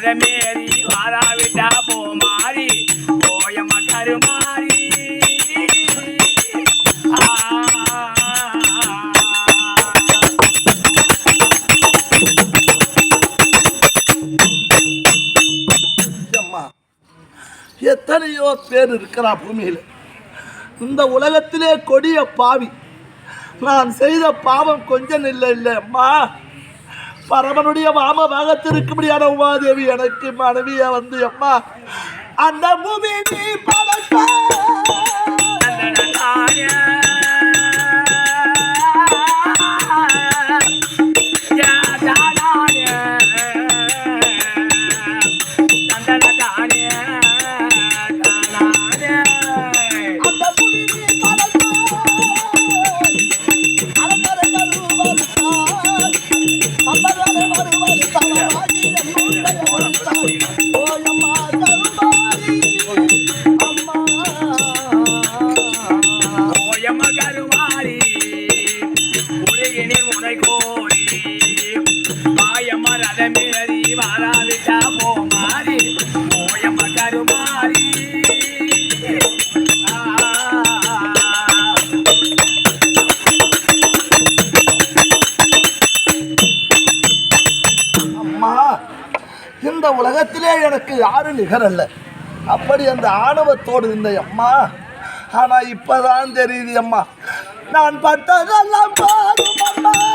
மாயமா ரதமேறி வாராவிட்டா போமாறி போயம்மா கருமாறி. எத்தனையோ பேர் இருக்கிறா பூமியில். இந்த உலகத்திலே கொடிய பாவி. நான் செய்த பாவம் கொஞ்சம் இல்லை இல்லை அம்மா. பரமனுடைய வாம பாகத்திற்கும்படியான உமாதேவி எனக்கு மனைவியா வந்து அம்மா அந்த பூமி நீ பழக்க அம்மா இந்த உலகத்திலே எனக்கு யாரும் நிகரல்ல. அப்படி அந்த ஆணவத்தோடு இருந்த அம்மா. ஆனா இப்பதான் தெரியுது அம்மா. நான் பட்டதெல்லாம் பாரும் அம்மா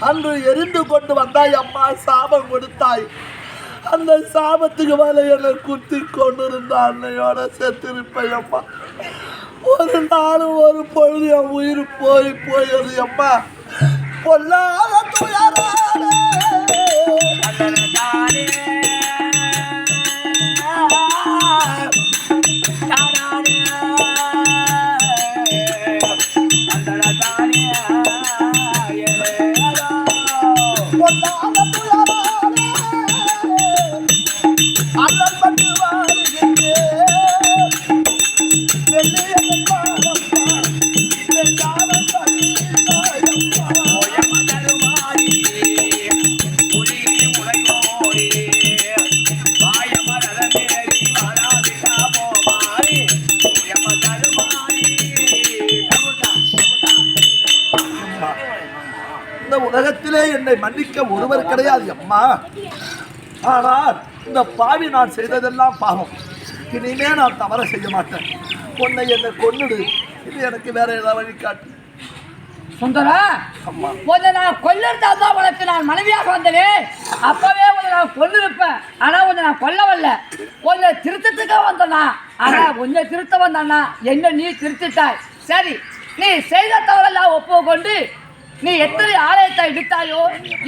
அன்று எரிந்து கொண்டு வந்தாய் அம்மா சாபம் கொடுத்தாய். அந்த சாபத்துக்கு மேல என்னை குத்தி கொண்டிருந்த அன்னையோட செத்திருப்பேன் அம்மா. ஒரு நாளும் ஒரு பொழுது என் உயிர் போய் போயது அம்மா. பொல்லாத துயராலே இந்த உலகத்திலே என்னை மன்னிக்க ஒருவர் கிடையாது அம்மா. ஆனால் இந்த பாவி நான் செய்ததெல்லாம் பாவம். இனிமே நான் தவற செய்ய மாட்டேன். உன்னை என்னை கொன்னுடு. இது எனக்கு வேற ஏதாவது வழி காட்டு. சுந்தரா உன்னை நான் கொல்லிருந்தா தான் உனக்கு நான் மனைவியாக வந்தேன். அப்பவே உன்னை நான் கொல்லிருப்பேன். ஆனா உன்னை நான் கொல்ல வரல உன்னை திருத்தத்துக்காக வந்தனா. ஆனா உன்னை திருத்த வந்தானா. என்ன நீ திருத்திட்டாய். சரி நீ செய்த தவறெல்லாம் ஒப்புக்கொண்டு நீ எத்தனை ஆலயத்தை இடித்தாயோ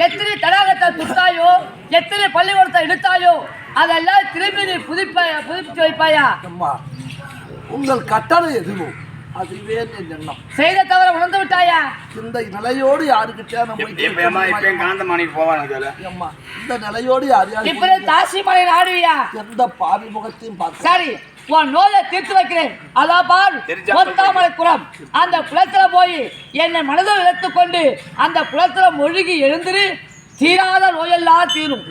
எத்தனை தடாகத்தை துத்தாயோ எத்தனை பள்ளிக்கூடத்தை இடித்தாயோ அதெல்லாம் திரும்பி நீ புதுப்பாயா புதுப்பிச்சு வைப்பாயா? அம்மா உங்கள் கட்டளை எதுவோ அதுவே என் எண்ணம். செய்த தவறை உணர்ந்து விட்டாயா? இந்த நிலையோடு யாருக்கிட்டே நம்ம காந்தமானிக்கு போவாங்க அம்மா இந்த நிலையோடு யார் இப்ப யார் தாசி மலை நாடுவியா எந்த பாவி முகத்தையும் பார்க்க சரி உன் நோயை தீர்த்து வைக்கிறேன். அதான் பார் பொத்தாமலை குளம் அந்த குளத்துல போய் என்னை மனதில் இழுத்து கொண்டு அந்த குளத்துல மூழ்கி எழுந்திரு. தீராத நோயெல்லாம் தீரும்